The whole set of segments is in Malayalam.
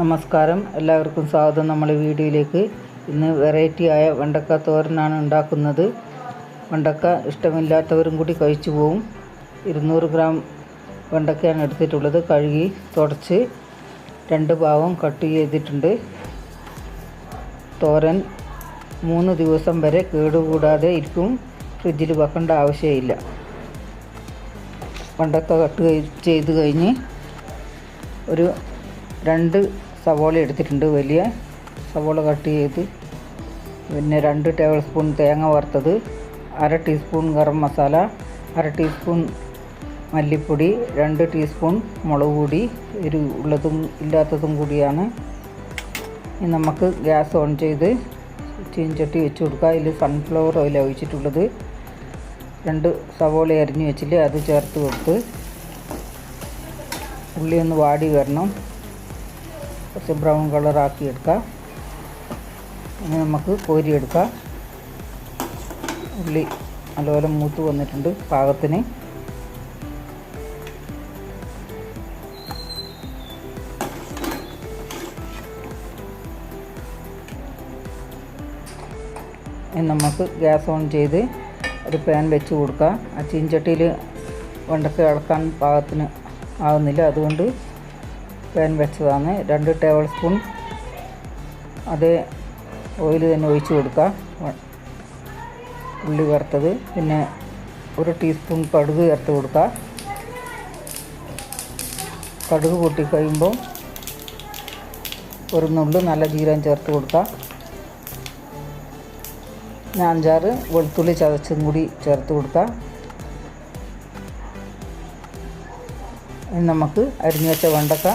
നമസ്കാരം. എല്ലാവർക്കും സ്വാഗതം. നമ്മളെ വീഡിയോയിലേക്ക്. ഇന്ന് വെറൈറ്റി ആയ വെണ്ടക്ക തോരനാണ് ഉണ്ടാക്കുന്നത്. വെണ്ടക്ക ഇഷ്ടമില്ലാത്തവരും കൂടി കഴിച്ചു പോവും. ഇരുന്നൂറ് ഗ്രാം വെണ്ടക്കയാണ് എടുത്തിട്ടുള്ളത്. കഴുകി തുടച്ച് രണ്ട് ഭാഗം കട്ട് ചെയ്തിട്ടുണ്ട്. തോരൻ മൂന്ന് ദിവസം വരെ കേടുകൂടാതെ ഇരിക്കും. ഫ്രിഡ്ജിൽ വെക്കേണ്ട ആവശ്യമില്ല. വെണ്ടക്ക കട്ട് ചെയ്ത് കഴിഞ്ഞ് ഒരു രണ്ട് സവോള എടുത്തിട്ടുണ്ട് വലിയ സവോള കട്ട് ചെയ്ത്. പിന്നെ രണ്ട് ടേബിൾ സ്പൂൺ തേങ്ങ വറുത്തത് അര ടീസ്പൂൺ ഗരം മസാല അര ടീസ്പൂൺ മല്ലിപ്പൊടി രണ്ട് ടീസ്പൂൺ മുളക് പൊടി ഒരു ഉള്ളതും ഇല്ലാത്തതും കൂടിയാണ്. ഇനി നമുക്ക് ഗ്യാസ് ഓൺ ചെയ്ത് ചീഞ്ചട്ടി വെച്ച് കൊടുക്കുക. അതിൽ സൺഫ്ലവർ ഓയിൽ ഒഴിച്ചിട്ടുള്ളത്. രണ്ട് സവോള അരിഞ്ഞ് വെച്ചില്ലേ അത് ചേർത്ത് കൊടുത്ത് ഉള്ളി ഒന്ന് വാടി വരണം. കുറച്ച് ബ്രൗൺ ആക്കി എടുക്കാം. ഇനി നമുക്ക് കോരിയെടുക്കാം. ഉള്ളി നല്ലപോലെ മൂത്ത് വന്നിട്ടുണ്ട് പാകത്തിന്. ഇനി നമുക്ക് ഗ്യാസ് ഓൺ ചെയ്ത് ഒരു പാൻ വെച്ച് കൊടുക്കാം. ആ ചീൻചട്ടിയിൽ വെണ്ടക്ക ഇളക്കാൻ പാകത്തിന് ആകുന്നില്ല അതുകൊണ്ട് പാൻ വെച്ചതാണ്. രണ്ട് ടേബിൾ സ്പൂൺ അത് ഓയിൽ തന്നെ ഒഴിച്ചു കൊടുക്കുക. ഉള്ളി വറുത്തത്. പിന്നെ ഒരു ടീസ്പൂൺ കടുക് ചേർത്ത് കൊടുക്കുക. കടുക് കൂട്ടിക്കഴിയുമ്പോൾ ഒരു നുള്ളു നല്ല ജീരകം ചേർത്ത് കൊടുക്കുക. ഞാൻ അഞ്ചാറ് വെളുത്തുള്ളി ചതച്ചും കൂടി ചേർത്ത് കൊടുക്കുക. നമുക്ക് അരിഞ്ഞു വെച്ച വെണ്ടക്ക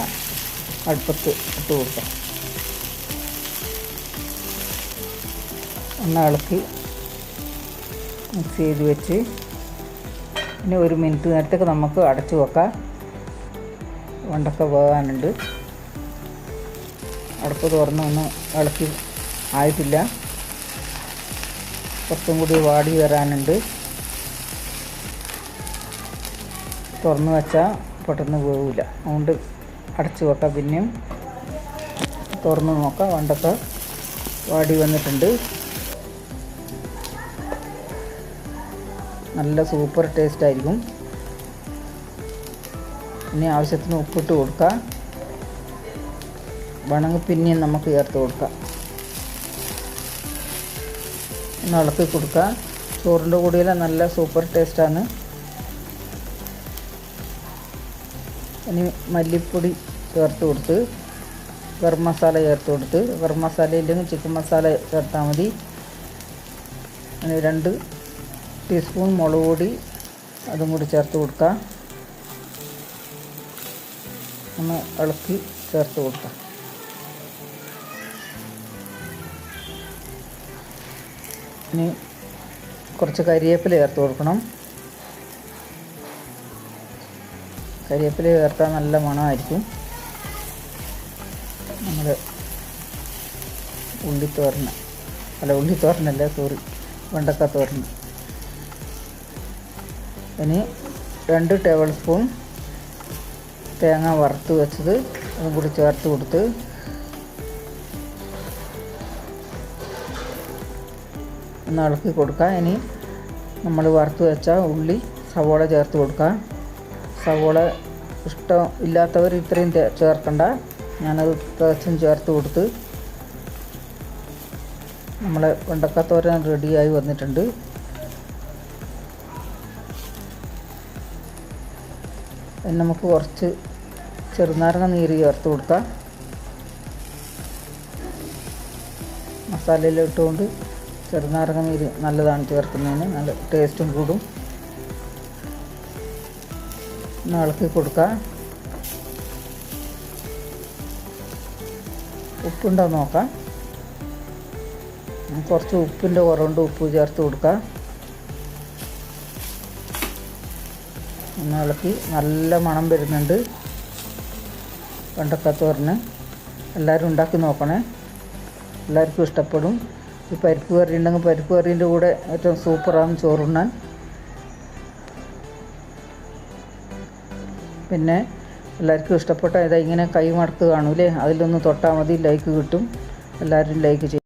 അടുപ്പത്ത് ഇട്ട് കൊടുക്കാം. ഒന്ന് ഇളക്കി മിക്സ് ചെയ്ത് വെച്ച് പിന്നെ ഒരു മിനിറ്റ് നേരത്തേക്ക് നമുക്ക് അടച്ചു വെക്കാം. വെണ്ടക്ക വേകാനുണ്ട് അടുപ്പ് തുറന്ന് ഒന്ന് ഇളക്കി ആയിട്ടില്ല. കുറച്ചും കൂടി വാടി വരാനുണ്ട്. തുറന്ന് വെച്ചാൽ പെട്ടെന്ന് വേവില്ല അതുകൊണ്ട് അടച്ച് വെക്കാം പിന്നെയും. തുറന്ന് നോക്കാം. വണ്ടൊക്കെ വാടി വന്നിട്ടുണ്ട്. നല്ല സൂപ്പർ ടേസ്റ്റ് ആയിരിക്കും. ഇനി ആവശ്യത്തിന് ഉപ്പിട്ട് കൊടുക്കാം. വേണമെങ്കിൽ പിന്നെയും നമുക്ക് ചേർത്ത് കൊടുക്കാം. ഒന്ന് ഇളക്കി കൊടുക്കുക ചോറിന്റെ കൂടിയെല്ലാം നല്ല സൂപ്പർ ടേസ്റ്റാണ്. ഇനി മല്ലിപ്പൊടി ചേർത്ത് കൊടുത്ത് ഗരം മസാല ചേർത്ത് കൊടുത്ത് ഗരം മസാല ഇല്ലെങ്കിൽ ചിക്കൻ മസാല ചേർത്താൽ മതി. രണ്ട് ടീസ്പൂൺ മുളക് പൊടി അതും കൂടി ചേർത്ത് കൊടുക്കാം ഒന്ന് ഇളക്കി ചേർത്ത് കൊടുക്കാം ഇനി കുറച്ച് കരിയേപ്പില ചേർത്ത് കൊടുക്കണം. കരിവേപ്പില ചേർത്താൽ നല്ല മണമായിരിക്കും. നമ്മൾ ഉള്ളിത്തോരന് അല്ല ഉള്ളിത്തോരനല്ല സോറി വെണ്ടക്ക ഇനി രണ്ട് ടേബിൾ സ്പൂൺ തേങ്ങ വറുത്ത് വെച്ചത് അതും കൂടി ചേർത്ത് കൊടുത്ത് ഒന്ന് ഇളക്കി കൊടുക്കുക ഇനി നമ്മൾ വറുത്ത് വെച്ച ഉള്ളി സവോള ചേർത്ത് കൊടുക്കാം. സവോള ഇഷ്ടം ഇല്ലാത്തവർ ഇത്രയും ചേർക്കണ്ട. ഞാനത് തികച്ചും ചേർത്ത് കൊടുത്ത് നമ്മളെ വെണ്ടക്കത്തോരൻ റെഡിയായി വന്നിട്ടുണ്ട്. ഇനി നമുക്ക് കുറച്ച് ചെറുനാരങ്ങ നീര് ചേർത്ത് കൊടുക്കാം. മസാലയിലിട്ടുകൊണ്ട് ചെറുനാരങ്ങ നീര് നല്ലതാണ് ചേർക്കുന്നതിന്. നല്ല ടേസ്റ്റും കൂടും. ഒന്ന് ഇളക്കി കൊടുക്കുക ഉപ്പുണ്ടോ നോക്കാം. കുറച്ച് ഉപ്പിന്റെ കുറവുണ്ട് ഉപ്പ് ചേർത്ത് കൊടുക്കുക ഒന്ന് ഇളക്കി നല്ല മണം വരുന്നുണ്ട്. വെണ്ടക്കത്തോരന് എല്ലാവരും ഉണ്ടാക്കി നോക്കണേ. എല്ലാവർക്കും ഇഷ്ടപ്പെടും. ഈ പരിപ്പ് കറി ഉണ്ടെങ്കിൽ പരിപ്പ് കറീന്റെ കൂടെ ഏറ്റവും സൂപ്പറാണ് ചോറുണ്ണാൻ. പിന്നെ എല്ലാവർക്കും ഇഷ്ടപ്പെട്ട ഇതാ ഇങ്ങനെ കൈ മടക്ക് കാണൂലേ? അതിലൊന്ന് തൊട്ടാൽ മതി ലൈക്ക് കിട്ടും. എല്ലാവരും ലൈക്ക് ചെയ്യും.